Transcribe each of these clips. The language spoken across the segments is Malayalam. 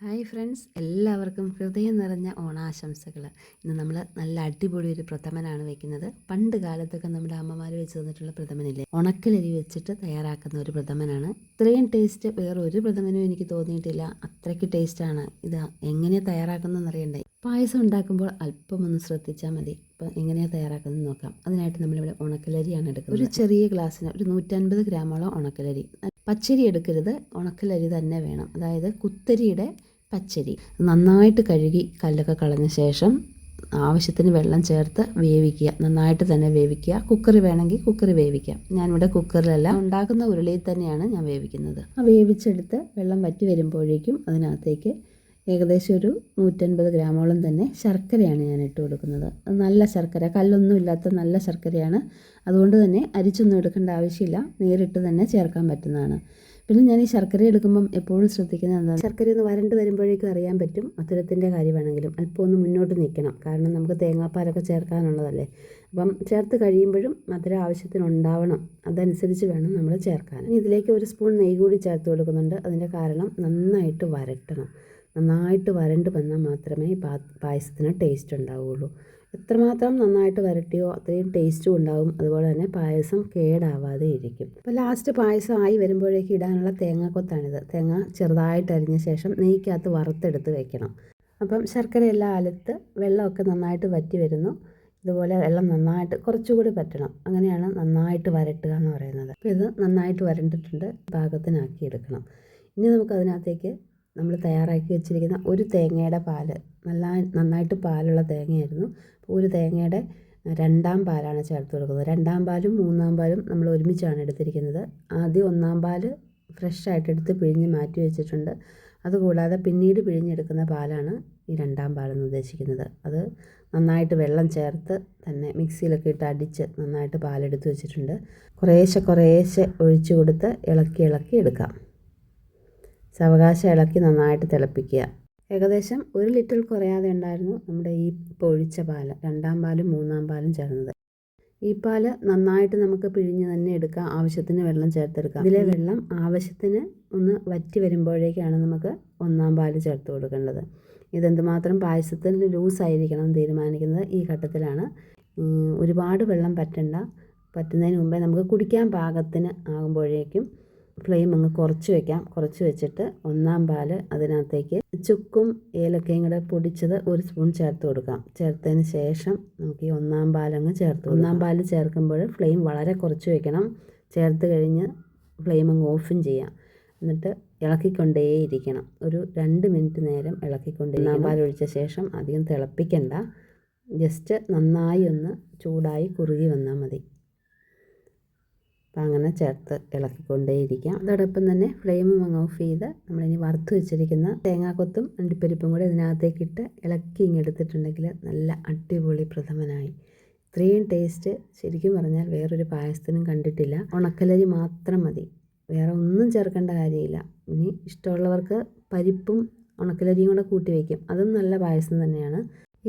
ഹായ് ഫ്രണ്ട്സ് എല്ലാവർക്കും ഹൃദയം നിറഞ്ഞ ഓണാശംസകൾ ഇന്ന് നമ്മൾ നല്ല അടിപൊളി ഒരു പ്രഥമനാണ് വെക്കുന്നത്. പണ്ട് കാലത്തൊക്കെ നമ്മുടെ അമ്മമാർ വെച്ച് തന്നിട്ടുള്ള പ്രഥമനില്ലേ? ഉണക്കലരി വെച്ചിട്ട് തയ്യാറാക്കുന്ന ഒരു പ്രഥമനാണ്. ഇത്രയും ടേസ്റ്റ് വേറെ ഒരു പ്രഥമനും എനിക്ക് തോന്നിയിട്ടില്ല. അത്രയ്ക്ക് ടേസ്റ്റാണ് ഇത് എങ്ങനെ തയ്യാറാക്കുന്നതെന്ന് അറിയണ്ടേ? പായസം ഉണ്ടാക്കുമ്പോൾ അല്പം ഒന്ന് ശ്രദ്ധിച്ചാൽ മതി. ഇപ്പം എങ്ങനെയാണ് തയ്യാറാക്കുന്നത് നോക്കാം. അതിനായിട്ട് നമ്മളിവിടെ ഉണക്കലരിയാണ് എടുക്കുന്നത്. ഒരു ചെറിയ ഗ്ലാസ്സിന് ഒരു നൂറ്റൻപത് ഗ്രാമോളം ഉണക്കലരി. പച്ചരി എടുക്കരുത്. ഉണക്കലരി തന്നെ വേണം. അതായത് കുത്തരിയുടെ പച്ചരി. നന്നായിട്ട് കഴുകി കല്ലൊക്കെ കളഞ്ഞ ശേഷം ആവശ്യത്തിന് വെള്ളം ചേർത്ത് വേവിക്കുക. നന്നായിട്ട് തന്നെ വേവിക്കുക. കുക്കറി വേണമെങ്കിൽ കുക്കറി വേവിക്കാം. ഞാനിവിടെ കുക്കറിലല്ല ഉണ്ടാക്കുന്ന ഉരുളിയിൽ തന്നെയാണ് ഞാൻ വേവിക്കുന്നത്. ആ വേവിച്ചെടുത്ത് വെള്ളം വറ്റി വരുമ്പോഴേക്കും അതിനകത്തേക്ക് ഏകദേശം ഒരു നൂറ്റൻപത് ഗ്രാമോളം തന്നെ ശർക്കരയാണ് ഞാൻ ഇട്ട് കൊടുക്കുന്നത്. നല്ല ശർക്കര കല്ലൊന്നും ഇല്ലാത്ത നല്ല ശർക്കരയാണ്. അതുകൊണ്ട് തന്നെ അരിച്ചൊന്നും എടുക്കേണ്ട ആവശ്യമില്ല. നേരിട്ട് തന്നെ ചേർക്കാൻ പറ്റുന്നതാണ്. പിന്നെ ഞാൻ ഈ ശർക്കര എടുക്കുമ്പം എപ്പോഴും ശ്രദ്ധിക്കുന്നത് എന്താണ് ശർക്കര ഒന്ന് വരണ്ട് വരുമ്പോഴേക്കും അറിയാൻ പറ്റും മധുരത്തിന്റെ കാര്യമാണെങ്കിലും. അല്പം ഒന്ന് മുന്നോട്ട് നിൽക്കണം കാരണം നമുക്ക് തേങ്ങാപ്പാലൊക്കെ ചേർക്കാനുള്ളതല്ലേ. അപ്പം ചേർത്ത് കഴിയുമ്പോഴും മധുരം ആവശ്യത്തിന് ഉണ്ടാവണം അതനുസരിച്ച് വേണം നമ്മൾ ചേർക്കാൻ. ഇതിലേക്ക് ഒരു സ്പൂൺ നെയ്യ് കൂടി ചേർത്ത് കൊടുക്കുന്നുണ്ട്. അതിന്റെ കാരണം നന്നായിട്ട് വരട്ടണം. നന്നായിട്ട് വരണ്ട് വന്നാൽ മാത്രമേ പായസത്തിന് ടേസ്റ്റ് ഉണ്ടാവുകയുള്ളൂ എത്രമാത്രം നന്നായിട്ട് വരട്ടിയോ അത്രയും ടേസ്റ്റും ഉണ്ടാവും. അതുപോലെ തന്നെ പായസം കേടാവാതെ ഇരിക്കും. അപ്പോൾ ലാസ്റ്റ് പായസം ആയി വരുമ്പോഴേക്ക് ഇടാനുള്ള തേങ്ങാക്കൊത്താണിത്. തേങ്ങ ചെറുതായിട്ട് അരിഞ്ഞ ശേഷം നെയ്ക്കകത്ത് വറുത്തെടുത്ത് വെക്കണം. അപ്പം ശർക്കരയെല്ലാം അലത്ത് വെള്ളമൊക്കെ നന്നായിട്ട് വറ്റി വരുന്നു. ഇതുപോലെ വെള്ളം നന്നായിട്ട് കുറച്ചുകൂടി പറ്റണം. അങ്ങനെയാണ് നന്നായിട്ട് വരട്ടുക എന്ന് പറയുന്നത്. അപ്പോൾ ഇത് നന്നായിട്ട് വരണ്ടിട്ടുണ്ട്. പാകത്തിനാക്കി എടുക്കണം ഇനി നമുക്ക് അതിനകത്തേക്ക് നമ്മൾ തയ്യാറാക്കി വെച്ചിരിക്കുന്ന ഒരു തേങ്ങയുടെ പാൽ നല്ല നന്നായിട്ട് പാലുള്ള തേങ്ങയായിരുന്നു. ഒരു തേങ്ങയുടെ രണ്ടാം പാലാണ് ചേർത്ത് കൊടുക്കുന്നത്. രണ്ടാം പാലും മൂന്നാം പാലും നമ്മൾ ഒരുമിച്ചാണ് എടുത്തിരിക്കുന്നത്. ആദ്യം ഒന്നാം പാൽ ഫ്രഷ് ആയിട്ട് എടുത്ത് പിഴിഞ്ഞ് മാറ്റി വെച്ചിട്ടുണ്ട്. അതുകൂടാതെ പിന്നീട് പിഴിഞ്ഞെടുക്കുന്ന പാലാണ് ഈ രണ്ടാം പാലെന്ന് ഉദ്ദേശിക്കുന്നത്. അത് നന്നായിട്ട് വെള്ളം ചേർത്ത് തന്നെ മിക്സിയിലൊക്കെ ഇട്ട് അടിച്ച് നന്നായിട്ട് പാലെടുത്ത് വെച്ചിട്ടുണ്ട്. കുറേശ്ശെ കുറേശ്ശെ ഒഴിച്ചു കൊടുത്ത് ഇളക്കി ഇളക്കി എടുക്കാം. സാവകാശം ഇളക്കി നന്നായിട്ട് തിളപ്പിക്കുക. ഏകദേശം ഒരു ലിറ്റർ കുറയാതെ ഉണ്ടായിരുന്നു നമ്മുടെ ഈ പൊഴിച്ച പാൽ രണ്ടാം പാലും മൂന്നാം പാലും ചേർന്നത്. ഈ പാൽ നന്നായിട്ട് നമുക്ക് പിഴിഞ്ഞ് തന്നെ എടുക്കാം ആവശ്യത്തിന് വെള്ളം ചേർത്തെടുക്കാം. ഇതിലെ വെള്ളം ആവശ്യത്തിന് ഒന്ന് വറ്റി വരുമ്പോഴേക്കാണ് നമുക്ക് ഒന്നാം പാൽ ചേർത്ത് കൊടുക്കേണ്ടത്. ഇതെന്തുമാത്രം പായസത്തിന് ലൂസായിരിക്കണം തീരുമാനിക്കുന്നത് ഈ ഘട്ടത്തിലാണ്. ഒരുപാട് വെള്ളം പറ്റണ്ട പറ്റുന്നതിന് മുമ്പേ നമുക്ക് കുടിക്കാൻ പാകത്തിന് ആകുമ്പോഴേക്കും ഫ്ലെയിം അങ്ങ് കുറച്ച് വെക്കാം. കുറച്ച് വെച്ചിട്ട് ഒന്നാം പാൽ അതിനകത്തേക്ക് ചുക്കും ഏലക്കയും കൂടെ പൊടിച്ചത് ഒരു സ്പൂൺ ചേർത്ത് കൊടുക്കാം. ചേർത്തതിന് ശേഷം നമുക്ക് ഈ ഒന്നാം പാലങ്ങ് ചേർത്ത് ഒന്നാം പാൽ ചേർക്കുമ്പോൾ ഫ്ലെയിം വളരെ കുറച്ച് വെക്കണം. ചേർത്ത് കഴിഞ്ഞ് ഫ്ലെയിം അങ്ങ് ഓഫും ചെയ്യാം. എന്നിട്ട് ഇളക്കിക്കൊണ്ടേയിരിക്കണം. ഒരു രണ്ട് മിനിറ്റ് നേരം ഇളക്കിക്കൊണ്ടേ ഒന്നാം പാൽ ഒഴിച്ച ശേഷം അധികം തിളപ്പിക്കണ്ട. ജസ്റ്റ് നന്നായി ഒന്ന് ചൂടായി കുറുകി വന്നാൽ മതി. അങ്ങനെ ചേർത്ത് ഇളക്കിക്കൊണ്ടേയിരിക്കാം. അതോടൊപ്പം തന്നെ ഫ്ലെയിം അങ്ങ് ഓഫ് ചെയ്ത് നമ്മളിനി വറുത്ത് വെച്ചിരിക്കുന്ന തേങ്ങാക്കൊത്തും അണ്ടിപ്പരിപ്പും കൂടി ഇതിനകത്തേക്ക് ഇട്ട് ഇളക്കി ഇങ്ങെടുത്തിട്ടുണ്ടെങ്കിൽ നല്ല അടിപൊളി പ്രഥമനായി. ഇത്രയും ടേസ്റ്റ് ശരിക്കും പറഞ്ഞാൽ വേറൊരു പായസത്തിനും കണ്ടിട്ടില്ല. ഉണക്കലരി മാത്രം മതി. വേറെ ഒന്നും ചേർക്കേണ്ട കാര്യമില്ല. ഇനി ഇഷ്ടമുള്ളവർക്ക് പരിപ്പും ഉണക്കലരിയും കൂടെ കൂട്ടി വയ്ക്കും അതും നല്ല പായസം തന്നെയാണ്.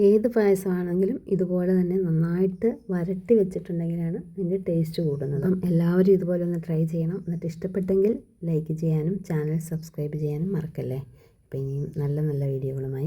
ഏത് പായസമാണെങ്കിലും ഇതുപോലെ തന്നെ നന്നായിട്ട് വരട്ടി വെച്ചിട്ടുണ്ടെങ്കിലാണ് ഇതിന്റെ ടേസ്റ്റ് കൂടുന്നത്. അപ്പം എല്ലാവരും ഇതുപോലെ ഒന്ന് ട്രൈ ചെയ്യണം. എന്നിട്ട് ഇഷ്ടപ്പെട്ടെങ്കിൽ ലൈക്ക് ചെയ്യാനും ചാനൽ സബ്സ്ക്രൈബ് ചെയ്യാനും മറക്കല്ലേ? അപ്പോൾ ഇനിയും നല്ല നല്ല വീഡിയോകളുമായി